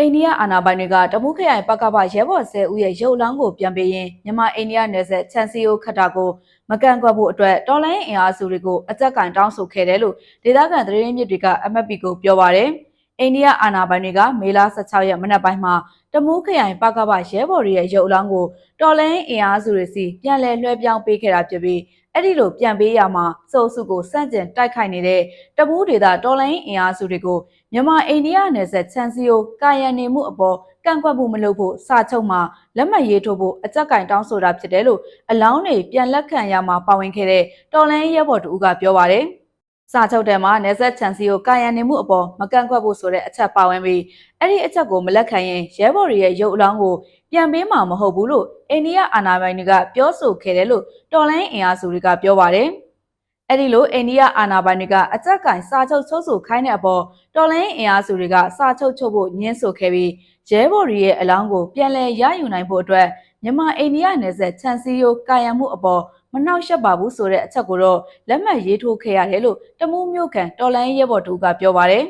အိန္ဒိယအာဏာပိုင်တွေကတမူးခရိုင်ပကပရဲဘော်ဆဲဦးရဲ့ရုပ်လောင်းကိုပြန်ပေးရင်မြန်မာအိန္ဒိယနယ်စပ်ချန်စီယိုခတ်တာကိုမကန်ကွက်ဖို့အတွက်တော်လိုင်းအင်အားစုတွေကိုအကြက်ကင်တောင်းဆိုခဲ့တယ်လို့ဒေသခံသတင်းမြစ်တွေက MFP ကိုပြောပါရယ် အိန္ဒိယအာဏာပိုင်တွေကမေလ16ရက်မနက်ပိုင်းမှာတမူးခရိုင်ပကပရဲဘော်တွေရဲ့ရုပ်လောင်းကိုတော်လိုင်းအင်အားစုတွေစီပြန်လည်လွှဲပြောင်းပေးခဲ့တာဖြစ်ပြီးအဲ့ဒီလိုပြန်ပေးရမှာစုပ်စုကိုစန့်ကျင်တိုက်ခိုက်နေတဲ့တမူးဒေသတော်လိုင်းအင်အားစုတွေကိုမြန်မာအိန္ဒိယနယ်စပ်ချန်စီယိုကာယံနေမှုအပေါ်ကန့်ကွက်မှုမလုပ်ဖို့စာချုပ်မှာလက်မှတ်ရေးထိုးဖို့အကြက်ကင်တောင်းဆိုတာဖြစ်တယ်လို့အလောင်းတွေပြန်လက်ခံရမှာပါဝင်ခဲ့တဲ့တော်လန်ရဲဘော်တူကပြောပါတယ်။ စာချုပ်ထဲမှာနယ်စပ်ချန်စီယိုကာယံနေမှုအပေါ်မကန့်ကွက်ဖို့ဆိုတဲ့အချက်ပါဝင်ပြီးအဲ့ဒီအချက်ကိုမလက်ခံရင်ရဲဘော်တွေရဲ့ရုပ်အလောင်းကိုပြန်ပေးမှာမဟုတ်ဘူးလို့အိန္ဒိယအာဏာပိုင်တွေကပြောဆိုခဲ့တယ်လို့တော်လန်အင်အားစုတွေကပြောပါတယ်။အဲ့ဒီလိုအိန္ဒိယအာဏာပိုင်တွေကအကြက်ကင်စာချုပ်ချုပ်ဆိုခိုင်းတဲ့အပေါ်တော်လိုင်းအင်အားစုတွေကစာချုပ်ချုပ်ဖို့ညှင်းဆိုခဲ့ပြီးရဲဘော်တွေရဲ့အလောင်းကိုပြန်လည်ရယူနိုင်ဖို့အတွက်မြန်မာအိန္ဒိယနယ်စပ်ချန်စီယိုကာယံမှုအပေါ် မနှောက်ယှက်ပါဘူးဆိုတဲ့အချက်ကိုတော့လက်မှတ်ရေးထိုးခဲ့ရတယ်လို့တမူးမြို့ခံတော်လိုင်းရဲဘော်တို့ကပြောပါတယ်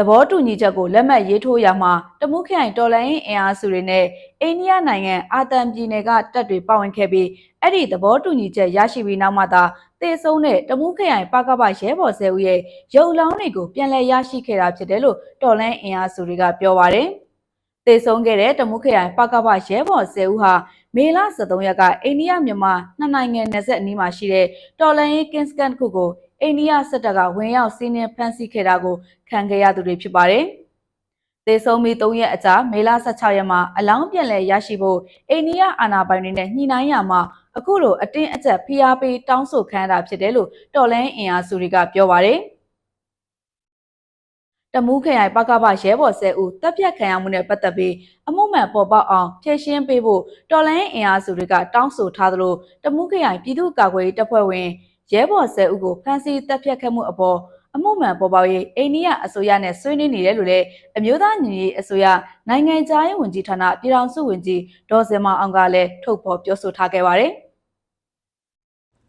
သဘောတူညီချက်ကိုလက်မှတ်ရေးထိုးရမှာတမုခိုင်တော်လိုင်းအင်အားစုတွေနဲ့အိန္ဒိယနိုင်ငံအာတန်ပြည်နယ်ကတပ်တွေပါဝင်ခဲ့ပြီးအဲ့ဒီသဘောတူညီချက်ရရှိပြီးနောက်မှသာတေဆုံးတဲ့တမုခရိုင်ပကပရဲဘော်ဆဲဦးရဲ့ရုပ်လောင်းတွေကိုပြန်လည်ရရှိခဲ့တာဖြစ်တယ်လို့တော်လန်းအင်အားစုတွေကပြောပါတယ်။တေဆုံးခဲ့တဲ့တမုခရိုင်ပကပရဲဘော်ဆဲဦးဟာ မေလ23ရက်ကအိန္ဒိယမြန်မာနှစ်နိုင်ငံနယ်စပ်အနီးမှာရှိတဲ့တော်လန်းရေးကင်းစကန်တစ်ခုကိုအိန္ဒိယစစ်တပ်ကဝင်ရောက်စီးနင်းဖမ်းဆီးခဲ့တာကိုခံခဲ့ရသူတွေဖြစ်ပါတယ်။သေဆုံးပြီး3ရက်အကြာမေလ16ရက်မှာအလောင်းပြန်လည်ရရှိဖို့အိန္ဒိယအာဏာပိုင်တွေနဲ့ညှိနှိုင်းရမှာအခုလိုအတင်းအကျပ်ဖိအားပေးတောင်းဆိုခံရတာဖြစ်တယ်လို့တော်လန်းအင်အားစုတွေကပြောပါတယ် တမူးခရိုင်ပကပရဲဘော်ဆဲဦးတပ်ဖြတ်ခံရမှုနဲ့ပတ်သက်ပြီးအမှုမှန်ပေါ်ပေါက်အောင်ဖြည့်ရှင်းပေးဖို့တော်လန်းအင်အားစုတွေကတောင်းဆိုထားသလိုတမူးခရိုင်ပြည်သူ့ကာကွယ်ရေးတပ်ဖွဲ့ဝင်ရဲဘော်ဆဲဦးကိုဖမ်းဆီးတပ်ဖြတ်ခဲ့မှုအပေါ်အမှုမှန်ပေါ်ပေါက်ရေးအိန္ဒိယအစိုးရနဲ့ဆွေးနွေးနေတယ်လို့လည်းအမျိုးသားညီညွတ်ရေးအစိုးရနိုင်ငံခြားရေးဝန်ကြီးဌာနပြည်ထောင်စုဝန်ကြီးဒေါ်စင်မအောင်ကလည်းထုတ်ဖော်ပြောဆိုထားခဲ့ပါတယ်။